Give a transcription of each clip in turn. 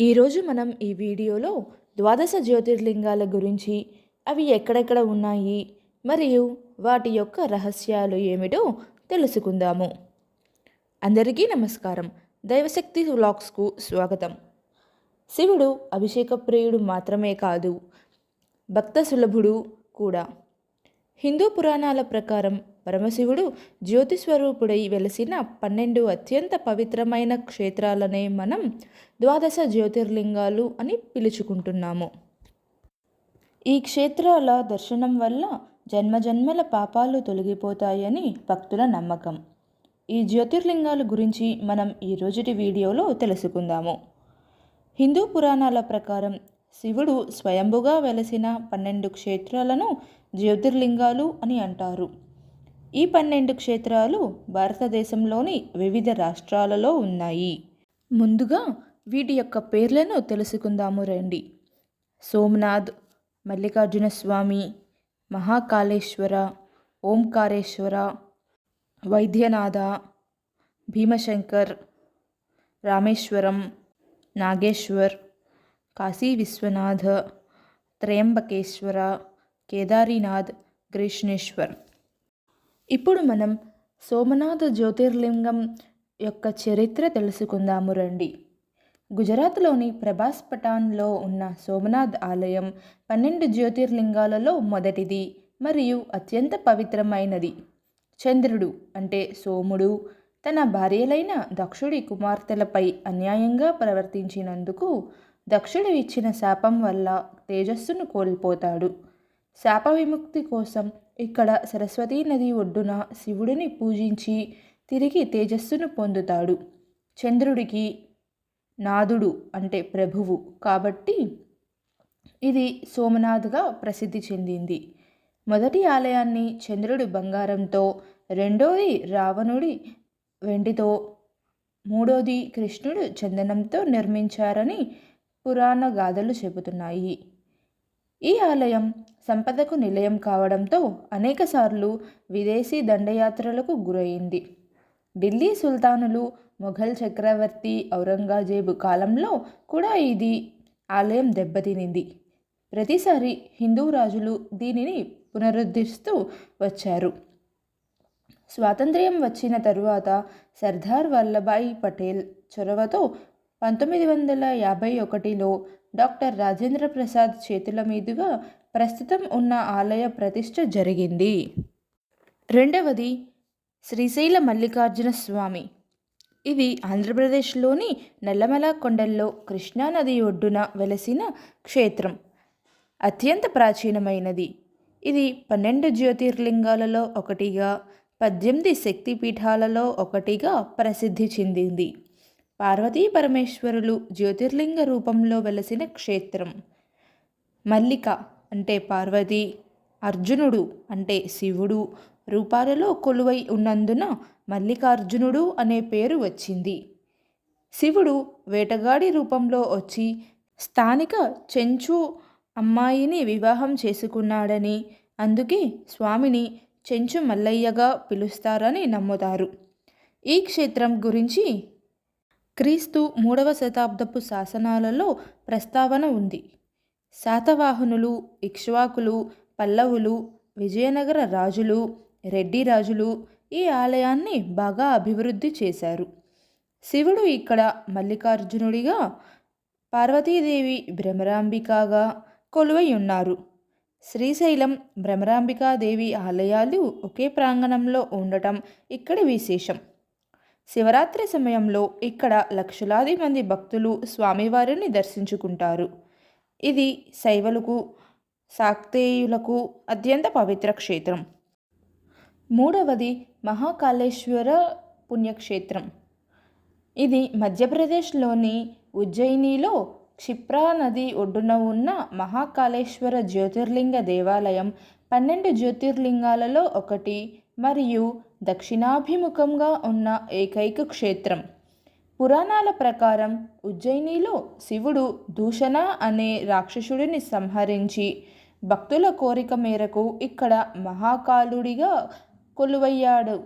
ఈరోజు మనం ఈ వీడియోలో ద్వాదశ జ్యోతిర్లింగాల గురించి అవి ఎక్కడెక్కడ ఉన్నాయి మరియు వాటి యొక్క రహస్యాలు ఏమిటో తెలుసుకుందాము. అందరికీ నమస్కారం. దైవశక్తి వ్లాగ్స్కు స్వాగతం. శివుడు అభిషేక ప్రియుడు మాత్రమే కాదు భక్త సులభుడు కూడా. హిందూ పురాణాల ప్రకారం పరమశివుడు జ్యోతిస్వరూపుడై వెలసిన పన్నెండు అత్యంత పవిత్రమైన క్షేత్రాలనే మనం ద్వాదశ జ్యోతిర్లింగాలు అని పిలుచుకుంటున్నాము. ఈ క్షేత్రాల దర్శనం వల్ల జన్మజన్మల పాపాలు తొలగిపోతాయని భక్తుల నమ్మకం. ఈ జ్యోతిర్లింగాల గురించి మనం ఈ రోజుటి వీడియోలో తెలుసుకుందాము. హిందూ పురాణాల ప్రకారం శివుడు స్వయంభుగా వెలసిన పన్నెండు క్షేత్రాలను జ్యోతిర్లింగాలు అని అంటారు. ఈ పన్నెండు క్షేత్రాలు భారతదేశంలోని వివిధ రాష్ట్రాలలో ఉన్నాయి. ముందుగా వీటి యొక్క పేర్లను తెలుసుకుందాము రండి. సోమనాథ్ మల్లికార్జున స్వామి మహాకాళేశ్వర ఓంకారేశ్వర వైద్యనాథ భీమశంకర్ రామేశ్వరం నాగేశ్వర్ కాశీ విశ్వనాథ త్రయంబకేశ్వర కేదారీనాథ్ గ్రీష్ణేశ్వర్ ఇప్పుడు మనం సోమనాథ జ్యోతిర్లింగం యొక్క చరిత్ర తెలుసుకుందాము రండి. గుజరాత్లోని ప్రభాస్ పటాన్లో ఉన్న సోమనాథ్ ఆలయం పన్నెండు జ్యోతిర్లింగాలలో మొదటిది మరియు అత్యంత పవిత్రమైనది. చంద్రుడు అంటే సోముడు. తన భార్యలైన దక్షుడి కుమార్తెలపై అన్యాయంగా ప్రవర్తించినందుకు దక్షుడు ఇచ్చిన శాపం వల్ల తేజస్సును కోల్పోతాడు. శాప విముక్తి కోసం ఇక్కడ సరస్వతీ నది ఒడ్డున శివుడిని పూజించి తిరిగి తేజస్సును పొందుతాడు. చంద్రుడికి నాదుడు అంటే ప్రభువు కాబట్టి ఇది సోమనాథ్గా ప్రసిద్ధి చెందింది. మొదటి ఆలయాన్ని చంద్రుడు బంగారంతో రెండోది రావణుడి వెండితో మూడోది కృష్ణుడు చందనంతో నిర్మించారని పురాణ గాథలు చెబుతున్నాయి. ఈ ఆలయం సంపదకు నిలయం కావడంతో అనేకసార్లు విదేశీ దండయాత్రలకు గురైంది. ఢిల్లీ సుల్తానులు మొఘల్ చక్రవర్తి ఔరంగజేబు కాలంలో కూడా ఇది ఆలయం దెబ్బతినింది. ప్రతిసారి హిందూ రాజులు దీనిని పునరుద్ధరిస్తూ వచ్చారు. స్వాతంత్ర్యం వచ్చిన తరువాత సర్దార్ వల్లభాయ్ పటేల్ చొరవతో పంతొమ్మిది వందల యాభై ఒకటిలో డాక్టర్ రాజేంద్ర ప్రసాద్ చేతుల మీదుగా ప్రస్తుతం ఉన్న ఆలయ ప్రతిష్ట జరిగింది. రెండవది శ్రీశైల మల్లికార్జున స్వామి. ఇది ఆంధ్రప్రదేశ్లోని నల్లమల కొండల్లో కృష్ణానది ఒడ్డున వెలసిన క్షేత్రం. అత్యంత ప్రాచీనమైనది. ఇది పన్నెండు జ్యోతిర్లింగాలలో ఒకటిగా పద్దెనిమిది శక్తిపీఠాలలో ఒకటిగా ప్రసిద్ధి చెందింది. పార్వతీ పరమేశ్వరులు జ్యోతిర్లింగ రూపంలో వెలసిన క్షేత్రం. మల్లిక అంటే పార్వతి అర్జునుడు అంటే శివుడు. రూపాలలో కొలువై ఉన్నందున మల్లికార్జునుడు అనే పేరు వచ్చింది. శివుడు వేటగాడి రూపంలో వచ్చి స్థానిక చెంచు అమ్మాయిని వివాహం చేసుకున్నాడని అందుకే స్వామిని చెంచు మల్లయ్యగా పిలుస్తారని నమ్ముతారు. ఈ క్షేత్రం గురించి క్రీస్తు మూడవ శతాబ్దపు శాసనాలలో ప్రస్తావన ఉంది. శాతవాహనులు ఇక్ష్వాకులు పల్లవులు విజయనగర రాజులు రెడ్డి రాజులు ఈ ఆలయాన్ని బాగా అభివృద్ధి చేశారు. శివుడు ఇక్కడ మల్లికార్జునుడిగా పార్వతీదేవి భ్రమరాంబికగా కొలువై ఉన్నారు. శ్రీశైలం భ్రమరాంబికాదేవి ఆలయాలు ఒకే ప్రాంగణంలో ఉండటం ఇక్కడి విశేషం. శివరాత్రి సమయంలో ఇక్కడ లక్షలాది మంది భక్తులు స్వామివారిని దర్శించుకుంటారు. ఇది శైవలకు శాక్తేయులకు అత్యంత పవిత్ర క్షేత్రం. మూడవది మహాకాళేశ్వర పుణ్యక్షేత్రం. ఇది మధ్యప్రదేశ్లోని ఉజ్జయినిలో క్షిప్రా నది ఒడ్డున ఉన్న మహాకాళేశ్వర జ్యోతిర్లింగ దేవాలయం పన్నెండు జ్యోతిర్లింగాలలో ఒకటి. మరియు దక్షిణాభిముఖంగా ఉన్న ఏకైక క్షేత్రం. పురాణాల ప్రకారం ఉజ్జయినిలో శివుడు దూషణ అనే రాక్షసుడిని సంహరించి భక్తుల కోరిక మేరకు ఇక్కడ మహాకాలుడిగా కొలువయ్యాడు.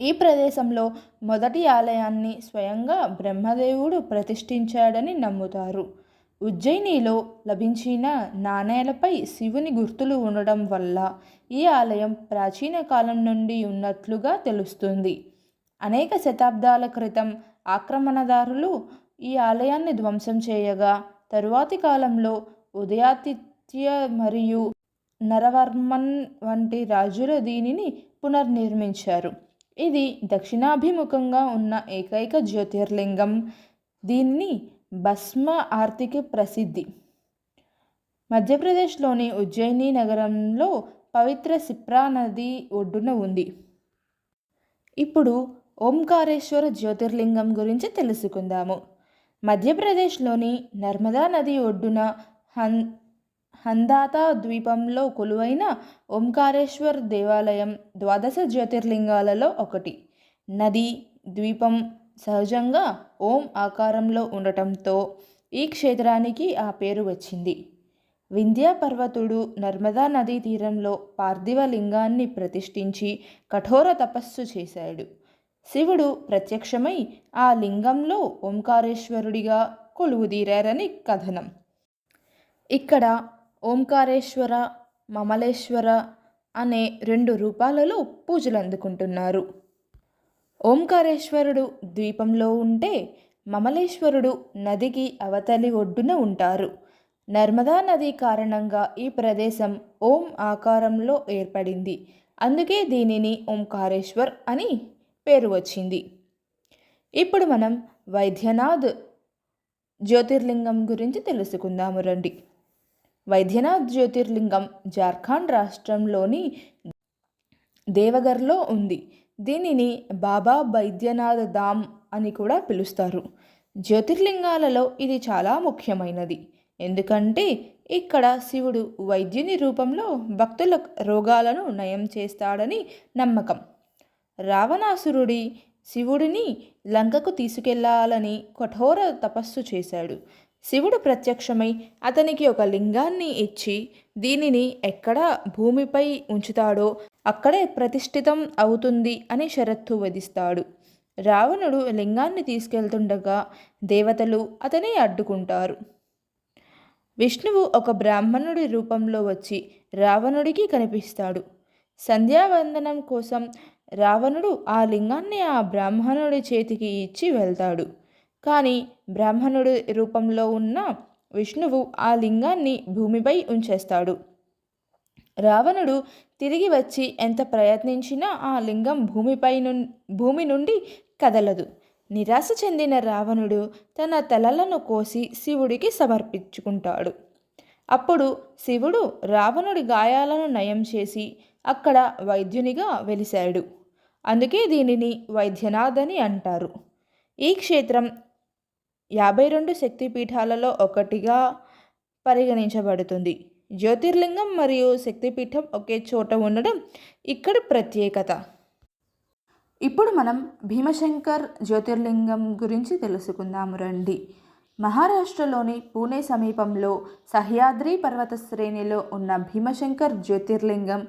ఈ ప్రదేశంలో మొదటి ఆలయాన్ని స్వయంగా బ్రహ్మదేవుడు ప్రతిష్ఠించాడని నమ్ముతారు. ఉజ్జయినిలో లభించిన నాణేలపై శివుని గుర్తులు ఉండడం వల్ల ఈ ఆలయం ప్రాచీన కాలం నుండి ఉన్నట్లుగా తెలుస్తుంది. అనేక శతాబ్దాల క్రితం ఆక్రమణదారులు ఈ ఆలయాన్ని ధ్వంసం చేయగా తరువాతి కాలంలో ఉదయాతిథ్య మరియు నరవర్మన్ వంటి రాజులు దీనిని పునర్నిర్మించారు. ఇది దక్షిణాభిముఖంగా ఉన్న ఏకైక జ్యోతిర్లింగం. దీన్ని భస్మ ఆర్తికి ప్రసిద్ధి. మధ్యప్రదేశ్లోని ఉజ్జయిని నగరంలో పవిత్ర సిప్రా నది ఒడ్డున ఉంది. ఇప్పుడు ఓంకారేశ్వర జ్యోతిర్లింగం గురించి తెలుసుకుందాము. మధ్యప్రదేశ్లోని నర్మదా నది ఒడ్డున హన్ హందాతా ద్వీపంలో కొలువైన ఓంకారేశ్వర్ దేవాలయం ద్వాదశ జ్యోతిర్లింగాలలో ఒకటి. నది ద్వీపం సహజంగా ఓం ఆకారంలో ఉండటంతో ఈ క్షేత్రానికి ఆ పేరు వచ్చింది. వింధ్యా పర్వతుడు నర్మదా నదీ తీరంలో పార్థివ లింగాన్ని ప్రతిష్ఠించి కఠోర తపస్సు చేశాడు. శివుడు ప్రత్యక్షమై ఆ లింగంలో ఓంకారేశ్వరుడిగా కొలువుదీరారని కథనం. ఇక్కడ ఓంకారేశ్వర మమలేశ్వర అనే రెండు రూపాలలో పూజలు అందుకుంటున్నారు ఓంకారేశ్వరుడు ద్వీపంలో ఉంటే మమలేశ్వరుడు నదికి అవతలి ఒడ్డున ఉంటారు. నర్మదా నది కారణంగా ఈ ప్రదేశం ఓం ఆకారంలో ఏర్పడింది. అందుకే దీనిని ఓంకారేశ్వర్ అని పేరు వచ్చింది. ఇప్పుడు మనం వైద్యనాథ్ జ్యోతిర్లింగం గురించి తెలుసుకుందాము రండి. వైద్యనాథ్ జ్యోతిర్లింగం జార్ఖండ్ రాష్ట్రంలోని దేవగర్లో ఉంది. దీనిని బాబా వైద్యనాథ్ ధామ్ అని కూడా పిలుస్తారు. జ్యోతిర్లింగాలలో ఇది చాలా ముఖ్యమైనది. ఎందుకంటే ఇక్కడ శివుడు వైద్యుని రూపంలో భక్తుల రోగాలను నయం చేస్తాడని నమ్మకం. రావణాసురుడి శివుడిని లంకకు తీసుకెళ్ళాలని కఠోర తపస్సు చేశాడు. శివుడు ప్రత్యక్షమై అతనికి ఒక లింగాన్ని ఇచ్చి దీనిని ఎక్కడ భూమిపై ఉంచుతాడో అక్కడే ప్రతిష్ఠితం అవుతుంది అని షరత్తు వధిస్తాడు. రావణుడు లింగాన్ని తీసుకెళ్తుండగా దేవతలు అతని అడ్డుకుంటారు. విష్ణువు ఒక బ్రాహ్మణుడి రూపంలో వచ్చి రావణుడికి కనిపిస్తాడు. సంధ్యావందనం కోసం రావణుడు ఆ లింగాన్ని ఆ బ్రాహ్మణుడి చేతికి ఇచ్చి వెళ్తాడు. కానీ బ్రాహ్మణుడి రూపంలో ఉన్న విష్ణువు ఆ లింగాన్ని భూమిపై ఉంచేస్తాడు. రావణుడు తిరిగి వచ్చి ఎంత ప్రయత్నించినా ఆ లింగం భూమిపై ను భూమి నుండి కదలదు. నిరాశ చెందిన రావణుడు తన తలలను కోసి శివుడికి సమర్పించుకుంటాడు. అప్పుడు శివుడు రావణుడి గాయాలను నయం చేసి అక్కడ వైద్యునిగా వెలిశాడు. అందుకే దీనిని వైద్యనాథ్ అని అంటారు. ఈ క్షేత్రం యాభై రెండు శక్తిపీఠాలలో ఒకటిగా పరిగణించబడుతుంది. జ్యోతిర్లింగం మరియు శక్తిపీఠం ఒకే చోట ఉండడం ఇక్కడ ప్రత్యేకత. ఇప్పుడు మనం భీమశంకర్ జ్యోతిర్లింగం గురించి తెలుసుకుందాము. రండి. మహారాష్ట్రలోని పూణే సమీపంలో సహ్యాద్రి పర్వత శ్రేణిలో ఉన్న భీమశంకర్ జ్యోతిర్లింగం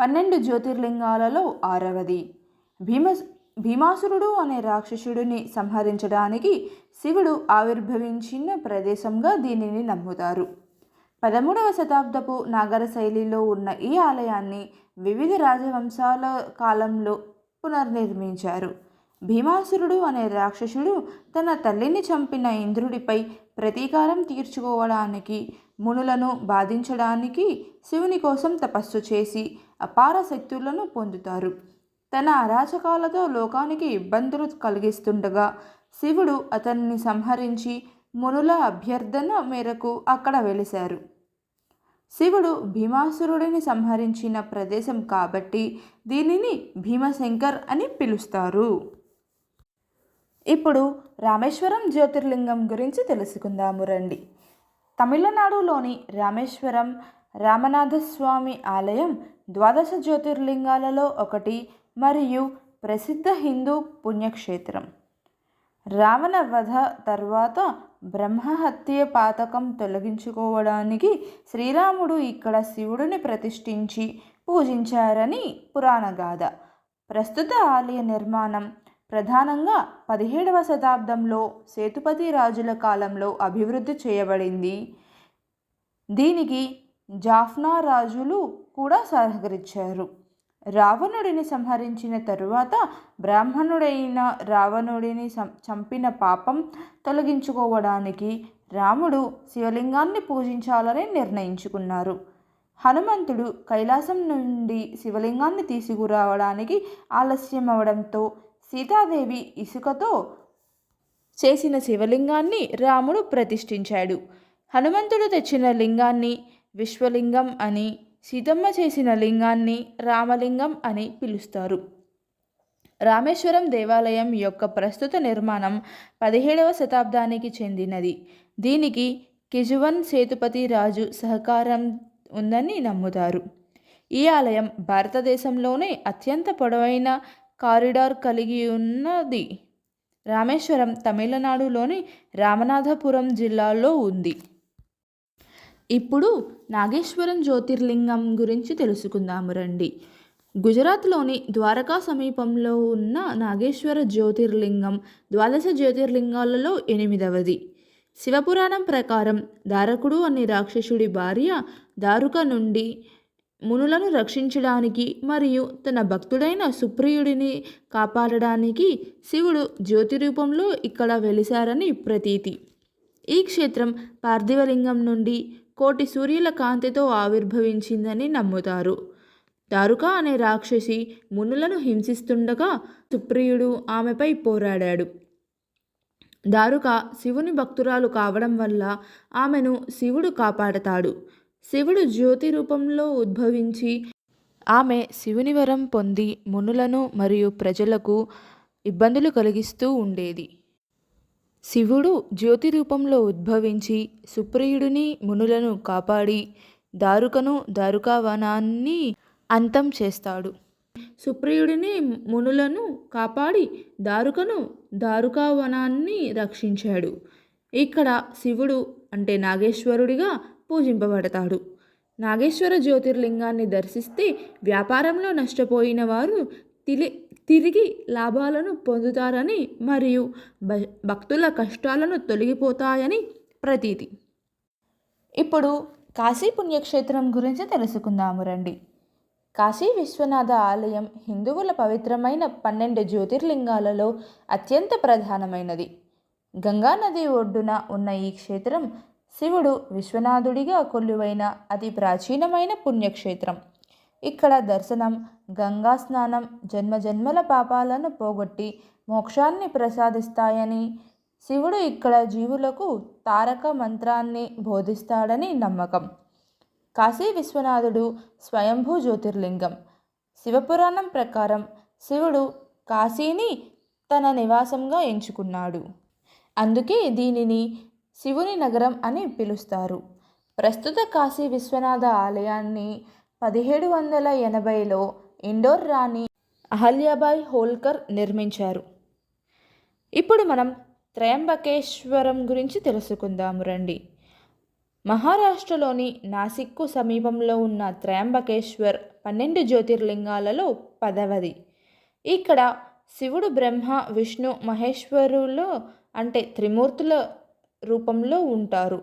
పన్నెండు జ్యోతిర్లింగాలలో ఆరవది. భీమ భీమాసురుడు అనే రాక్షసుడిని సంహరించడానికి శివుడు ఆవిర్భవించిన ప్రదేశంగా దీనిని నమ్ముతారు. పదమూడవ శతాబ్దపు నాగర శైలిలో ఉన్న ఈ ఆలయాన్ని వివిధ రాజవంశాల కాలంలో పునర్నిర్మించారు. భీమాసురుడు అనే రాక్షసుడు తన తల్లిని చంపిన ఇంద్రుడిపై ప్రతీకారం తీర్చుకోవడానికి మునులను బాధించడానికి శివుని కోసం తపస్సు చేసి అపార శక్తులను పొందుతారు. తన అరాచకాలతో లోకానికి ఇబ్బందులు కలిగిస్తుండగా శివుడు అతన్ని సంహరించి మునుల అభ్యర్థన మేరకు అక్కడ వెలిశారు. శివుడు భీమాసురుడిని సంహరించిన ప్రదేశం కాబట్టి దీనిని భీమశంకర్ అని పిలుస్తారు. ఇప్పుడు రామేశ్వరం జ్యోతిర్లింగం గురించి తెలుసుకుందాము రండి. తమిళనాడులోని రామేశ్వరం రామనాథస్వామి ఆలయం ద్వాదశ జ్యోతిర్లింగాలలో ఒకటి మరియు ప్రసిద్ధ హిందూ పుణ్యక్షేత్రం. రావణ వధ తర్వాత బ్రహ్మహత్య పాతకం తొలగించుకోవడానికి శ్రీరాముడు ఇక్కడ శివుడిని ప్రతిష్ఠించి పూజించారని పురాణగాథ ప్రస్తుత ఆలయ నిర్మాణం ప్రధానంగా పదిహేడవ శతాబ్దంలో సేతుపతి రాజుల కాలంలో అభివృద్ధి చేయబడింది. దీనికి జాఫ్నా రాజులు కూడా సహకరించారు. రావణుడిని సంహరించిన తరువాత బ్రాహ్మణుడైన రావణుడిని చంపిన పాపం తొలగించుకోవడానికి రాముడు శివలింగాన్ని పూజించాలని నిర్ణయించుకున్నారు. హనుమంతుడు కైలాసం నుండి శివలింగాన్ని తీసుకురావడానికి ఆలస్యం అవడంతో సీతాదేవి ఇసుకతో చేసిన శివలింగాన్ని రాముడు ప్రతిష్ఠించాడు. హనుమంతుడు తెచ్చిన లింగాన్ని విశ్వలింగం అని సీతమ్మ చేసిన లింగాన్ని రామలింగం అని పిలుస్తారు. రామేశ్వరం దేవాలయం యొక్క ప్రస్తుత నిర్మాణం పదిహేడవ శతాబ్దానికి చెందినది. దీనికి కిజువన్ సేతుపతి రాజు సహకారం ఉందని నమ్ముతారు. ఈ ఆలయం భారతదేశంలోనే అత్యంత పొడవైన కారిడార్ కలిగి ఉన్నది. రామేశ్వరం తమిళనాడులోని రామనాథపురం జిల్లాలో ఉంది. ఇప్పుడు నాగేశ్వరం జ్యోతిర్లింగం గురించి తెలుసుకుందాము రండి. గుజరాత్లోని ద్వారకా సమీపంలో ఉన్న నాగేశ్వర జ్యోతిర్లింగం ద్వాదశ జ్యోతిర్లింగాలలో ఎనిమిదవది. శివపురాణం ప్రకారం దారకుడు అనే రాక్షసుడి భార్య దారుక నుండి మునులను రక్షించడానికి మరియు తన భక్తుడైన సుప్రియుడిని కాపాడడానికి శివుడు జ్యోతి రూపంలో ఇక్కడ వెలిశారని ప్రతీతి. ఈ క్షేత్రం పార్థివలింగం నుండి కోటి సూర్యుల కాంతితో ఆవిర్భవించిందని నమ్ముతారు. దారుక అనే రాక్షసి మునులను హింసిస్తుండగా సుప్రియుడు ఆమెపై పోరాడాడు. దారుక శివుని భక్తురాలు కావడం వల్ల ఆమెను శివుడు కాపాడతాడు. శివుడు జ్యోతి రూపంలో ఉద్భవించి ఆమె శివుని వరం పొంది మునులను మరియు ప్రజలకు ఇబ్బందులు కలిగిస్తూ ఉండేది. శివుడు జ్యోతి రూపంలో ఉద్భవించి సుప్రియుడిని మునులను కాపాడి దారుకను దారుకావనాన్ని అంతం చేస్తాడు. సుప్రియుడిని మునులను కాపాడి దారుకను దారుకావనాన్ని రక్షించాడు. ఇక్కడ శివుడు అంటే నాగేశ్వరుడిగా పూజింపబడతాడు. నాగేశ్వర జ్యోతిర్లింగాన్ని దర్శిస్తే వ్యాపారంలో నష్టపోయిన వారు తిలి తిరిగి లాభాలను పొందుతారని మరియు భ- భక్తుల కష్టాలను తొలగిపోతాయని ప్రతీతి. ఇప్పుడు కాశీ పుణ్యక్షేత్రం గురించి తెలుసుకుందాము రండి. కాశీ విశ్వనాథ ఆలయం హిందువుల పవిత్రమైన పన్నెండు జ్యోతిర్లింగాలలో అత్యంత ప్రధానమైనది. గంగా నది ఒడ్డున ఉన్న ఈ క్షేత్రం శివుడు విశ్వనాథుడిగా కొలువైన అతి ప్రాచీనమైన పుణ్యక్షేత్రం. ఇక్కడ దర్శనం గంగా స్నానం జన్మజన్మల పాపాలను పోగొట్టి మోక్షాన్ని ప్రసాదిస్తాయని. శివుడు ఇక్కడ జీవులకు తారక మంత్రాన్ని బోధిస్తాడని నమ్మకం. కాశీ విశ్వనాథుడు స్వయంభూ జ్యోతిర్లింగం. శివపురాణం ప్రకారం శివుడు కాశీని తన నివాసంగా ఎంచుకున్నాడు. అందుకే దీనిని శివుని నగరం అని పిలుస్తారు. ప్రస్తుత కాశీ విశ్వనాథ ఆలయాన్ని పదిహేడు వందల ఎనభైలో ఇండోర్ రాణి అహల్యాబాయ్ హోల్కర్ నిర్మించారు. ఇప్పుడు మనం త్రయంబకేశ్వరం గురించి తెలుసుకుందాము రండి. మహారాష్ట్రలోని నాసిక్కు సమీపంలో ఉన్న త్రయంబకేశ్వర్ పన్నెండు జ్యోతిర్లింగాలలో పదవది. ఇక్కడ శివుడు బ్రహ్మ విష్ణు మహేశ్వరులు అంటే త్రిమూర్తుల రూపంలో ఉంటారు.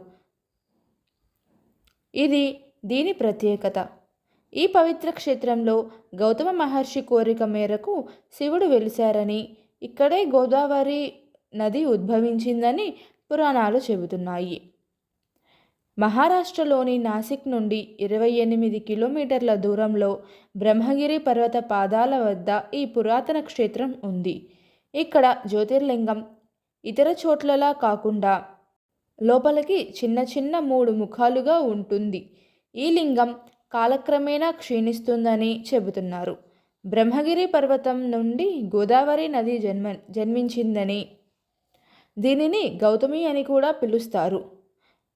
ఇది దీని ప్రత్యేకత. ఈ పవిత్ర క్షేత్రంలో గౌతమ మహర్షి కోరిక మేరకు శివుడు వెలిశారని ఇక్కడే గోదావరి నది ఉద్భవించిందని పురాణాలు చెబుతున్నాయి. మహారాష్ట్రలోని నాసిక్ నుండి ఇరవై ఎనిమిది కిలోమీటర్ల దూరంలో బ్రహ్మగిరి పర్వత పాదాల వద్ద ఈ పురాతన క్షేత్రం ఉంది. ఇక్కడ జ్యోతిర్లింగం ఇతర చోట్లలా కాకుండా లోపలికి చిన్న చిన్న మూడు ముఖాలుగా ఉంటుంది. ఈ లింగం కాలక్రమేణా క్షీణిస్తుందని చెబుతున్నారు. బ్రహ్మగిరి పర్వతం నుండి గోదావరి నది జన్మ జన్మించిందని దీనిని గౌతమి అని కూడా పిలుస్తారు.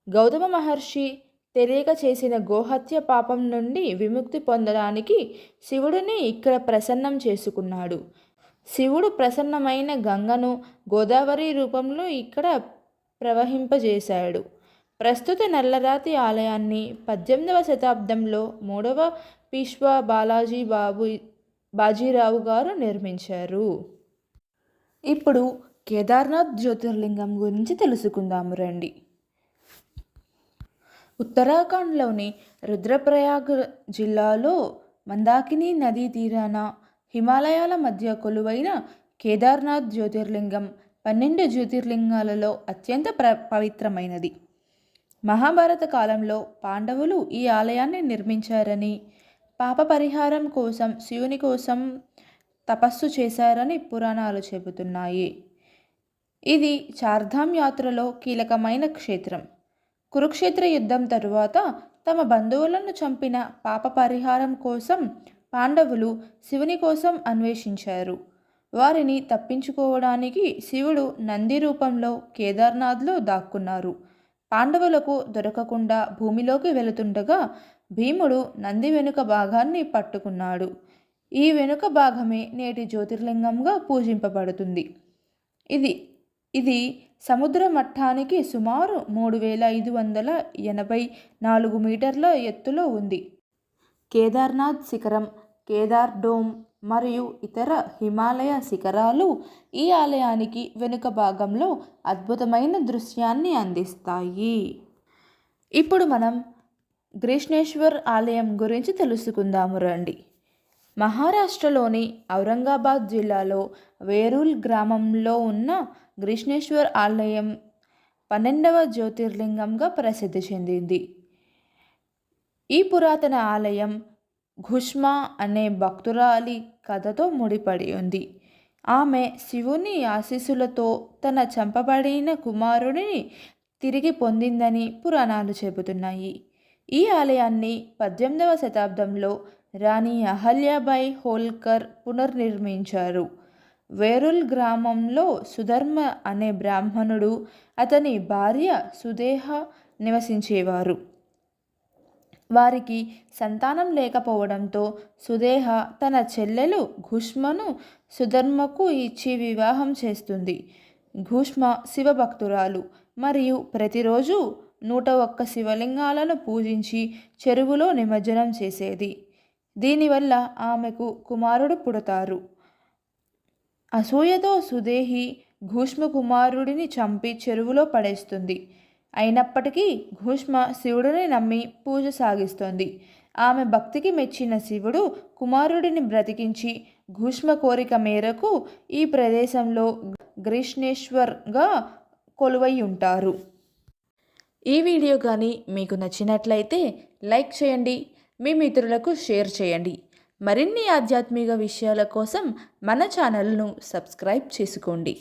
గౌతమ మహర్షి తెలియక చేసిన గోహత్య పాపం నుండి విముక్తి పొందడానికి శివుడిని ఇక్కడ ప్రసన్నం చేసుకున్నాడు. శివుడు ప్రసన్నమైన గంగను గోదావరి రూపంలో ఇక్కడ ప్రవహింపజేశాడు. ప్రస్తుత నల్లరాతి ఆలయాన్ని పద్దెనిమిదవ శతాబ్దంలో మూడవ పీష్వా బాలాజీ బాబు బాజీరావు గారు నిర్మించారు. ఇప్పుడు కేదార్నాథ్ జ్యోతిర్లింగం గురించి తెలుసుకుందాము రండి. ఉత్తరాఖండ్లోని రుద్రప్రయాగ్ జిల్లాలో మందాకిని నదీ తీరాన హిమాలయాల మధ్య కొలువైన కేదార్నాథ్ జ్యోతిర్లింగం పన్నెండు జ్యోతిర్లింగాలలో అత్యంత ప్ర పవిత్రమైనది. మహాభారత కాలంలో పాండవులు ఈ ఆలయాన్ని నిర్మించారని పాప పరిహారం కోసం శివుని కోసం తపస్సు చేశారని పురాణాలు చెబుతున్నాయి. ఇది చార్ధామ్ యాత్రలో కీలకమైన క్షేత్రం. కురుక్షేత్ర యుద్ధం తరువాత తమ బంధువులను చంపిన పాప పరిహారం కోసం పాండవులు శివుని కోసం అన్వేషించారు. వారిని తప్పించుకోవడానికి శివుడు నంది రూపంలో కేదార్నాథ్లో దాక్కున్నారు. పాండవులకు దొరకకుండా భూమిలోకి వెళుతుండగా భీముడు నంది వెనుక భాగాన్ని పట్టుకున్నాడు. ఈ వెనుక భాగమే నేటి జ్యోతిర్లింగంగా పూజింపబడుతుంది. ఇది ఇది సముద్ర మట్టానికి సుమారు మూడు వేల ఐదు వందల ఎనభై నాలుగు మీటర్ల ఎత్తులో ఉంది. కేదార్నాథ్ శిఖరం కేదార్ డోమ్ మరియు ఇతర హిమాలయ శిఖరాలు ఈ ఆలయానికి వెనుక భాగంలో అద్భుతమైన దృశ్యాన్ని అందిస్తాయి. ఇప్పుడు మనం గ్రీష్ణేశ్వర్ ఆలయం గురించి తెలుసుకుందాము రండి. మహారాష్ట్రలోని ఔరంగాబాద్ జిల్లాలో వేరూల్ గ్రామంలో ఉన్న గ్రీష్ణేశ్వర్ ఆలయం పన్నెండవ జ్యోతిర్లింగంగా ప్రసిద్ధి చెందింది. ఈ పురాతన ఆలయం ఘుష్మా అనే భక్తురాలి కథతో ముడిపడి ఉంది. ఆమె శివుని ఆశీస్సులతో తన చంపబడిన కుమారుడిని తిరిగి పొందిందని పురాణాలు చెబుతున్నాయి. ఈ ఆలయాన్ని పద్దెనిమిదవ శతాబ్దంలో రాణి అహల్యాబాయి హోల్కర్ పునర్నిర్మించారు. వేరుల్ గ్రామంలో సుధర్మ అనే బ్రాహ్మణుడు అతని భార్య సుదేహ నివసించేవారు. వారికి సంతానం లేకపోవడంతో సుదేహ తన చెల్లెలు ఘుష్మను సుధర్మకు ఇచ్చి వివాహం చేస్తుంది. ఘుష్మ శివభక్తురాలు. మరియు ప్రతిరోజు నూట ఒక్క శివలింగాలను పూజించి చెరువులో నిమజ్జనం చేసేది. దీనివల్ల ఆమెకు కుమారుడు పుడతారు. అసూయతో సుదేహి ఘూష్మ కుమారుడిని చంపి చెరువులో పడేస్తుంది. అయినప్పటికీ ఘూష్మ శివుడిని నమ్మి పూజ సాగిస్తోంది. ఆమె భక్తికి మెచ్చిన శివుడు కుమారుడిని బ్రతికించి ఘూష్మ కోరిక మేరకు ఈ ప్రదేశంలో గ్రీష్ణేశ్వర్గా కొలువై ఉంటారు. ఈ వీడియో కానీ మీకు నచ్చినట్లయితే లైక్ చేయండి మీ మిత్రులకు షేర్ చేయండి. మరిన్ని ఆధ్యాత్మిక విషయాల కోసం మన ఛానల్ను సబ్స్క్రైబ్ చేసుకోండి.